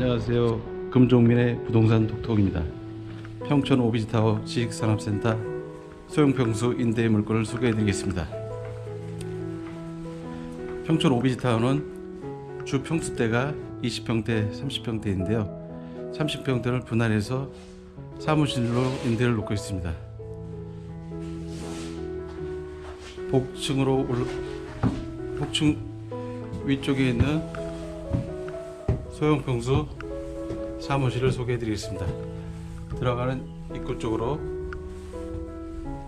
안녕하세요. 금종민의 부동산 톡톡입니다. 평촌 오비지타워 지식산업센터 소형평수 임대 물건을 소개해드리겠습니다. 평촌 오비지타워는 주 평수대가 20평대, 30평대인데요. 30평대를 분할해서 사무실로 임대를 놓고 있습니다. 복층으로 올 복층 위쪽에 있는 소형 평수 사무실을 소개해 드리겠습니다. 들어가는 입구 쪽으로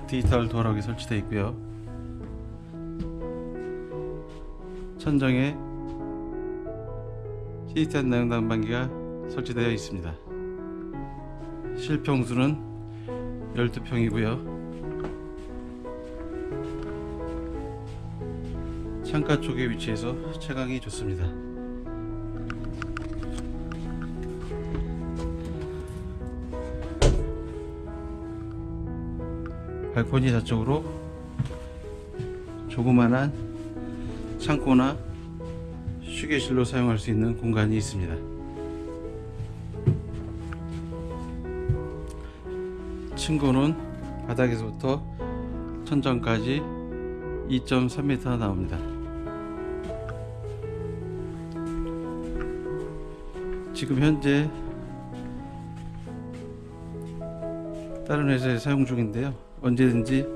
디지털 도어락이 설치되어 있고요. 천정에 시스템 냉난방기가 설치되어 있습니다. 실평수는 12평이고요. 창가 쪽에 위치해서 채광이 좋습니다. 발코니 저쪽으로 조그만한 창고나 휴게실로 사용할 수 있는 공간이 있습니다. 층고는 바닥에서부터 천장까지 2.3m 나옵니다. 지금 현재 다른 회사에 사용 중인데요. 언제든지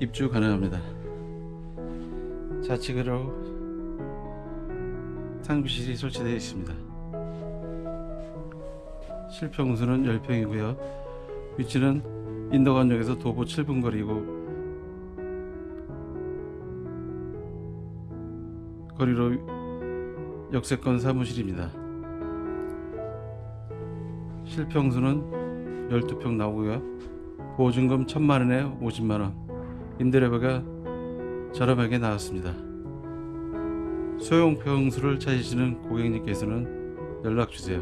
입주 가능합니다. 좌측으로 탕비실이 설치되어 있습니다. 실평수는 10평이고요. 위치는 인덕원역에서 도보 7분 거리고 거리로 역세권 사무실입니다. 실평수는 12평 나오고요. 보증금 1000만원에 50만원 임대료가 저렴하게 나왔습니다. 소형 평수를 찾으시는 고객님께서는 연락주세요.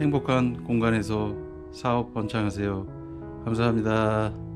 행복한 공간에서 사업 번창하세요. 감사합니다.